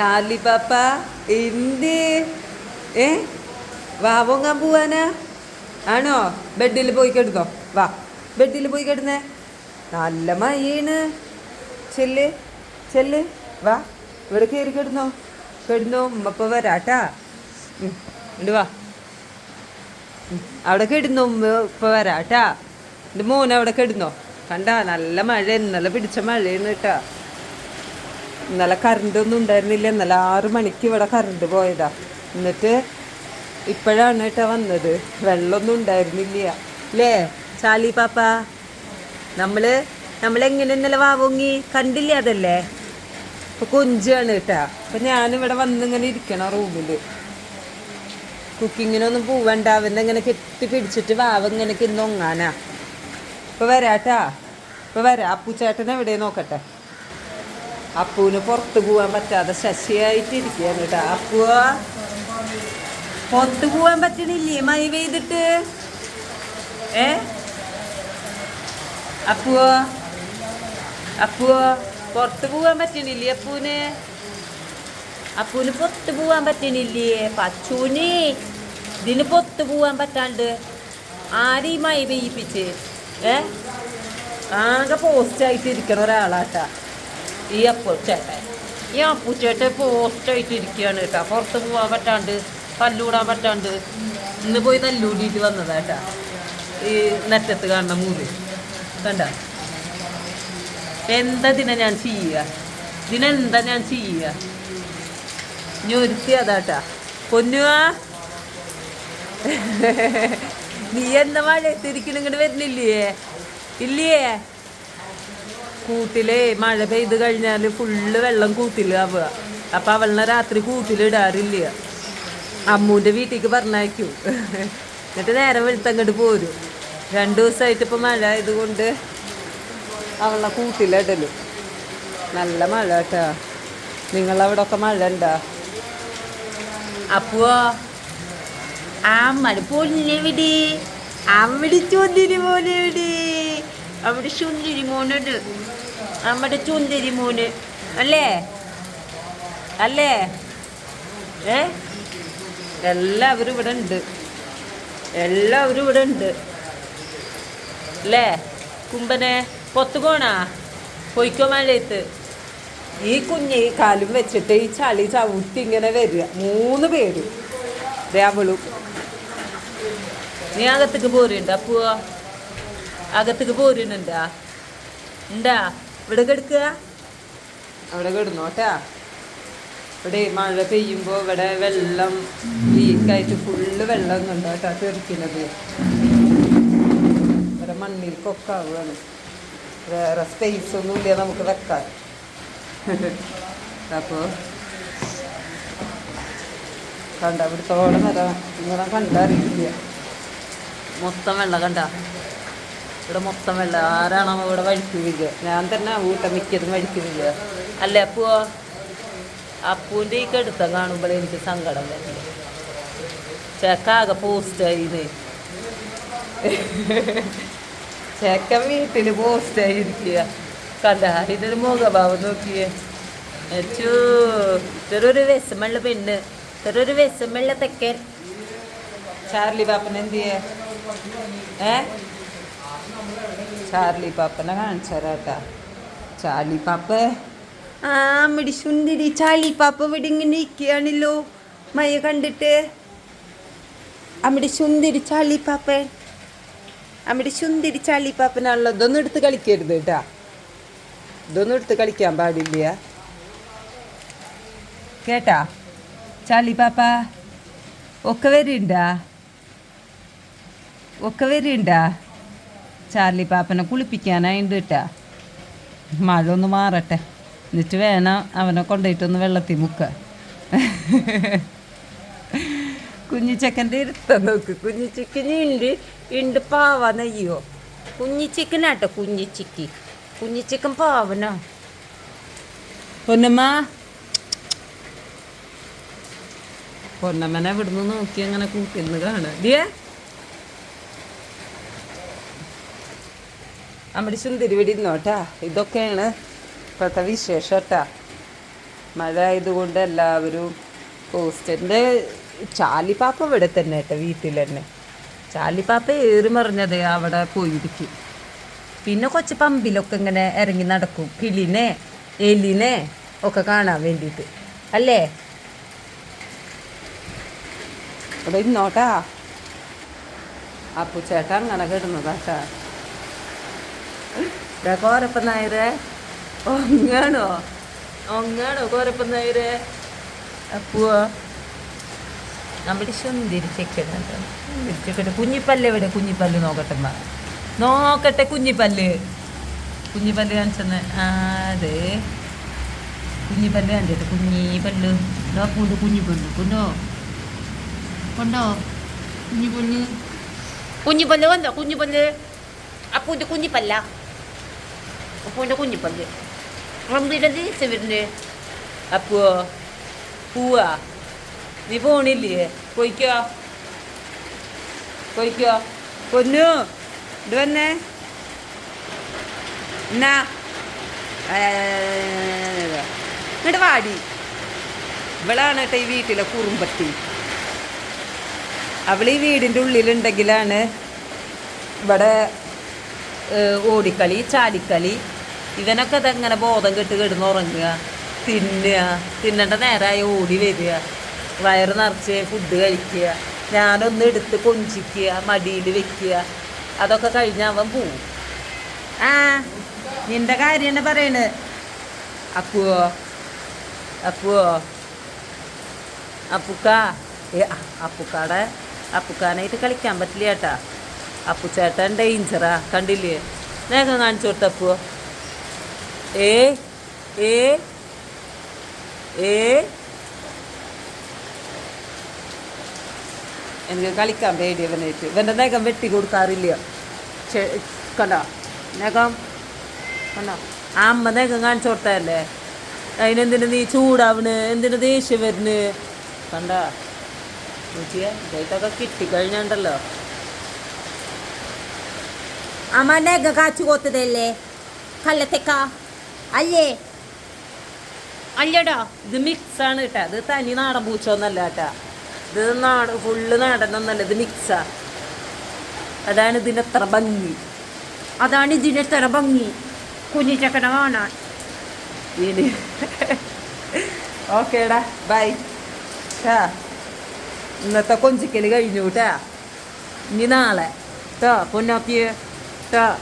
Charlie പാപ്പ എന്ത് ഏ? വാവോങ്ങാൻ പോവാനാ? ആണോ? ബെഡിൽ പോയി കിടന്നോ. വാ ബെഡിൽ പോയി കിടന്നേ. നല്ല മയ്യാണ് ചെല്ല് ചെല്ല്. വാ ഇവിടെ കയറി കിടന്നോ. കിടന്നോ ഉമ്മപ്പ വരാട്ടാ. ഉം, വാ. അവിടെ കിടന്നു ഉമ്മ ഇപ്പൊ വരാട്ടാ. എന്റെ മോൻ അവിടെ കിടന്നോ. കണ്ടാ നല്ല മഴ ഇന്നലെ പിടിച്ച മഴയാണ് കേട്ടാ. ഇന്നലെ കറണ്ട് ഒന്നും ഉണ്ടായിരുന്നില്ല. ഇന്നലെ ആറ് മണിക്ക് ഇവിടെ കറണ്ട് പോയതാ. എന്നിട്ട് ഇപ്പോഴാണ് കേട്ടാ വന്നത്. വെള്ളമൊന്നും ഉണ്ടായിരുന്നില്ല. അല്ലേ ചാലി പാപ്പ നമ്മൾ നമ്മളെങ്ങനെ ഇന്നലെ വാവോങ്ങി? കണ്ടില്ല അതല്ലേ? ഇപ്പൊ കൊഞ്ചാണ് കേട്ടാ. അപ്പൊ ഞാനിവിടെ വന്നിങ്ങനെ ഇരിക്കണം റൂമിൽ കുക്കിങ്ങിനൊന്നും പോവണ്ട. ഇങ്ങനെ കെട്ടി പിടിച്ചിട്ട് വാവ് ഇങ്ങനെ കിന്നൊങ്ങാനാ ഇപ്പൊ വരാട്ടാ. ഇപ്പൊ വരാ. അപ്പു ചേട്ടൻ എവിടെ നോക്കട്ടെ? അപ്പുവിന് പുറത്ത് പോവാൻ പറ്റാതെ ശശിയായിട്ട് കേട്ടോ. അപ്പുവ അപ്പു പുറത്ത് പോവാൻ പറ്റണില്ലേ? മഴ പെയ്തിട്ട്? ഏ? അപ്പുവോ അപ്പുവോ പുറത്ത് പോവാൻ പറ്റണില്ലേ അപ്പൂന് അപ്പൂന് പുറത്ത് പോവാൻ പറ്റണില്ലേ? പച്ചൂന് ഇതിന് പുറത്ത് പോവാൻ പറ്റാണ്ട് ആരെയും മഴ പെയ്യിപ്പിച്ച് ഏ? ആകെ പോസ്റ്റായിട്ട് ഇരിക്കണ ഒരാളാട്ടാ. ഈ അപ്പു ചേട്ടൻ ഈ അപ്പു ചേട്ടൻ പോസ്റ്റായിട്ട് ഇരിക്കുകയാണ് കേട്ടോ. പുറത്ത് പോകാൻ പറ്റാണ്ട് തല്ലൂടാൻ പറ്റാണ്ട് ഇന്ന് പോയി തല്ലൂടിയിട്ട് വന്നതാ കേട്ടാ. ഈ നെറ്റത്ത് കാണുന്ന മൂൽ കണ്ട? എന്താ ദിന ഞാൻ ചെയ്യുക? ഇതിനെന്താ ഞാൻ ചെയ്യുക? ഇനി ഒരുത്തി അതാട്ടാ പൊന്നുവാ. നീ എന്താ മഴ ഇങ്ങോട്ട് വരുന്നില്ലേ? ഇല്ലേ? കൂട്ടിലേ മഴ പെയ്ത് കഴിഞ്ഞാൽ ഫുള്ള് വെള്ളം കൂട്ടിലാവുക അപ്പം അവളിനെ രാത്രി കൂട്ടിലിടാറില്ല അമ്മൂന്റെ വീട്ടിലേക്ക് പറഞ്ഞയക്കും. എന്നിട്ട് നേരെ വെളുത്തങ്ങോട്ട് പോരും. രണ്ട് ദിവസമായിട്ട് ഇപ്പം മഴ ആയതുകൊണ്ട് അവളെ കൂട്ടിലിടലും നല്ല മഴ കേട്ടാ. നിങ്ങളവിടെ ഒക്കെ മഴ ഉണ്ടാ? അപ്പോ മഴ പൊന്നെവിടെ അവിടെ ചുന്തിരി പോലെ എവിടെ? അവിടെ ചുന്തിരി മോനുണ്ട്. നമ്മുടെ ചുന്തിരി മൂന്. അല്ലേ? അല്ലേ? ഏ? എല്ലാവരും ഇവിടെ ഉണ്ട്. എല്ലാവരും ഇവിടെ ഉണ്ട്. അല്ലേ? കുമ്പനെ പൊത്തു പോണാ? പൊയ്ക്കോ മഴയത്ത് ഈ കുഞ്ഞ് ഈ കാലും വെച്ചിട്ട് ഈ ചളി ചവിട്ടി ഇങ്ങനെ വരിക. മൂന്ന് പേര്. അവളും. നീ അകത്തേക്ക് പോരുണ്ട് അപ്പോ അകത്തേക്ക് പോരുന്നുണ്ടാ? ഉണ്ടാ? ഇവിടെ അവിടെ കിടന്നോട്ടാ ഇവിടെ മഴ പെയ്യുമ്പോൾ ഇവിടെ വെള്ളം ലീക്കായിട്ട് ഫുള്ള് വെള്ളം കണ്ടോ തീർക്കുന്നത് ഇവിടെ മണ്ണിൽ കൊക്കാവുകയാണ്. വേറെ സ്പേസ് ഒന്നുമില്ല നമുക്ക് വെക്കാൻ. അപ്പോൾ കണ്ട ഇവിടുത്തോളം നിറ ഇങ്ങനെ കണ്ടറിയില്ല. മൊത്തം വെള്ളം കണ്ട? ഇവിടെ മൊത്തം വെള്ളം. ആരാണോ ഇവിടെ വഴിക്ക് വീഴുക ഞാൻ തന്നെ വീട്ടം മിക്കതും വഴിക്ക് വീഴുക അല്ലേ അപ്പോ അപ്പൂന്റെ ഈ കെടുത്തം കാണുമ്പോൾ എനിക്ക് സങ്കടം വരുന്നത് ചേക്കാകെ പോസ്റ്റായിന്ന് ചേക്കൻ വീട്ടിൽ പോസ്റ്റായിരിക്കുക കണ്ട ഇതിന് മുഖഭാവം നോക്കിയേ. അച്ചോ ചെറിയൊരു വിഷമുള്ള പെണ്ണ്. ചെറിയൊരു വിഷമുള്ള തെക്കൻ ചാർലി പാപ്പൻ എന്ത് ചെയ്യേ? ഏ? ചാർലി പാപ്പനെ കാണിച്ചാരാട്ടാ. ചാർലി പാപ്പ. ആ മിടി ചാർലി പാപ്പ ഇവിടെ ഇങ്ങനെ ഇരിക്കുകയാണല്ലോ. മയ കണ്ടിട്ട്. അമ്മയുടെ സുന്ദരി ചാർലി പാപ്പൻ അമ്മയുടെ സുന്ദരി ചാർലി പാപ്പനാണല്ലോ. ഇതൊന്നും എടുത്ത് കളിക്കരുത് കേട്ടാ. ഇതൊന്നും എടുത്ത് കളിക്കാൻ പാടില്ല. കേട്ടാ? ചാർലി പാപ്പ ഒക്കെ വരുന്നുണ്ടാ ഒക്കെ വരുന്നുണ്ടാ ചാർലി പാപ്പനെ കുളിപ്പിക്കാനായിട്ട് കേട്ടാ മഴ ഒന്ന് മാറട്ടെ. എന്നിട്ട് വേണം അവനെ കൊണ്ടുപോയിട്ടൊന്ന് വെള്ളത്തിൽ മുക്ക. കുഞ്ഞിച്ചക്കന്റെ ഇരുത്തം നോക്ക്. കുഞ്ഞിച്ചിക്കന് ഉണ്ട് ഉണ്ട് പാവ നെയ്യോ? കുഞ്ഞിച്ചിക്കനാട്ടോ കുഞ്ഞിച്ചിക്ക് കുഞ്ഞിച്ചിക്കൻ പാവനോ. പൊന്നമ്മ. പൊന്നമ്മനെ ഇവിടുന്ന് നോക്കി അങ്ങനെ കൂട്ടിന്ന് കാണാം. ദിയേ അമ്മടി സുന്ദരി നോട്ടാ ഇതൊക്കെയാണ് ഇപ്പോഴത്തെ വിശേഷം കേട്ടാ മഴ ആയതുകൊണ്ട് എല്ലാവരും കോസ്റ്റന്റെ ചാലിപ്പാപ്പ ഇവിടെ തന്നെ കേട്ടോ വീട്ടിൽ തന്നെ. ചാലിപ്പാപ്പ ഏറി മറിഞ്ഞത് അവിടെ പോയിരിക്കും. പിന്നെ കൊച്ചു പമ്പിലൊക്കെ ഇങ്ങനെ ഇറങ്ങി നടക്കും. കിളിനെ എലിനെ ഒക്കെ കാണാൻ വേണ്ടിയിട്ട്. അല്ലേ? അവിടെ ഇന്നോട്ടാ. അപ്പു ചേട്ടാ അങ്ങനെ കിടന്നതാട്ടാ ദാ കോരപ്പൻ നായരെ. ഒങ്ങാണോ? ഒങ്ങാണോ കോരപ്പൻ നായരെ? അപ്പുവോ നമ്മുടെ സുന്ദരിച്ചെക്കട്ടെ കുഞ്ഞിപ്പല്ല് എവിടെ? കുഞ്ഞിപ്പല്ല് നോക്കട്ടെ. നോക്കട്ടെ കുഞ്ഞിപ്പല്ല്. കുഞ്ഞിപ്പല്ല് കാണിച്ചെന്ന്. അതെ. കുഞ്ഞിപ്പല്ല് കാണിച്ചിട്ട് കുഞ്ഞിപ്പല്ല്. നോക്കൂണ്ട് കുഞ്ഞിപ്പല്ല്. കൊണ്ടോ കൊണ്ടോ കുഞ്ഞിപ്പല്ല്. കുഞ്ഞിപ്പല്ല് കൊണ്ടോ? കുഞ്ഞിപ്പല്ല്. അപ്പൂന്റെ കുഞ്ഞിപ്പല്ല. അപ്പൂന്റെ എന്തിനാ ദേശം വരുന്നത് അപ്പോ പോവാ നീ പോണില്ലേ പോയിക്കോ പോയിക്കോ പൊന്നു ഇത് വന്നേ എന്നാ ഇങ്ങോട്ട് വാടി. ഇവളാണ് കേട്ടോ ഈ വീട്ടിലെ കുറുമ്പത്തി. അവൾ ഈ വീടിന്റെ ഉള്ളിലുണ്ടെങ്കിലാണ് ഇവിടെ ഓടിക്കളി ചാലിക്കളി ഇവനൊക്കെ ഇതെങ്ങനെ ബോധം കെട്ട് കിടന്ന് ഉറങ്ങുക തിന്നുക തിന്നേണ്ട നേരമായി ഓടി വരിക വയറ് നിറച്ച് ഫുഡ് കഴിക്കുക ഞാനൊന്ന് എടുത്ത് കൊഞ്ചിക്കുക മടിയിൽ വെക്കുക അതൊക്കെ കഴിഞ്ഞ് അവൻ പോവും. ആ നിന്റെ കാര്യം തന്നെ പറയണ്. അപ്പുവോ അപ്പുവോ അപ്പുക്ക അപ്പുക്കാടെ അപ്പുക്കാനായിട്ട് കളിക്കാൻ പറ്റില്ല ചേട്ടാ അപ്പുച്ചേട്ടൻ ഡേഞ്ചറാ കണ്ടില്ലേ? വേഗം കാണിച്ചു കൊടുത്ത ഏ ഏ ഏ. എനിക്ക് കളിക്കാൻ പേടി ഇവനായിട്ട് ഇവന്റെ നഖം വെട്ടി കൊടുക്കാറില്ല. കണ്ടോ? നഖം കണ്ടോ? അമ്മ നഖം കാണിച്ചു കൊടുത്തതല്ലേ? അതിനെന്തിനു നീ ചൂടാവണ്? എന്തിനു ദേഷ്യം വരുന്നു കണ്ട? നോക്കിയേ ഇതൊക്കെ കിട്ടിക്കഴിഞ്ഞുണ്ടല്ലോ. അമ്മ നഖ കാച്ചു കോത്തതല്ലേ കള്ളത്തേക്ക? അല്ലേ? അല്ലടാ ഇത് മിക്സ് ആണ് കേട്ടാ ഇത് തനി നാടൻ പൂച്ച ഒന്നല്ല കേട്ടാ ഇത് നാട് ഫുള്ള് നാടൻ ഒന്നല്ല. ഇത് മിക്സാ അതാണ് ഇതിനെത്ര ഭംഗി. അതാണ് ഇതിനെത്ര ഭംഗി. കുഞ്ഞിച്ചക്കന കാണാൻ. ഇനി. ഓക്കേടാ ബൈ ട്ടാ. ഇന്നത്തെ കൊഞ്ചിക്കൽ കഴിഞ്ഞു കേട്ടാ ഇനി നാളെ. ട്ടോ പൊന്നാപ്പിയേ. ട്ടാ.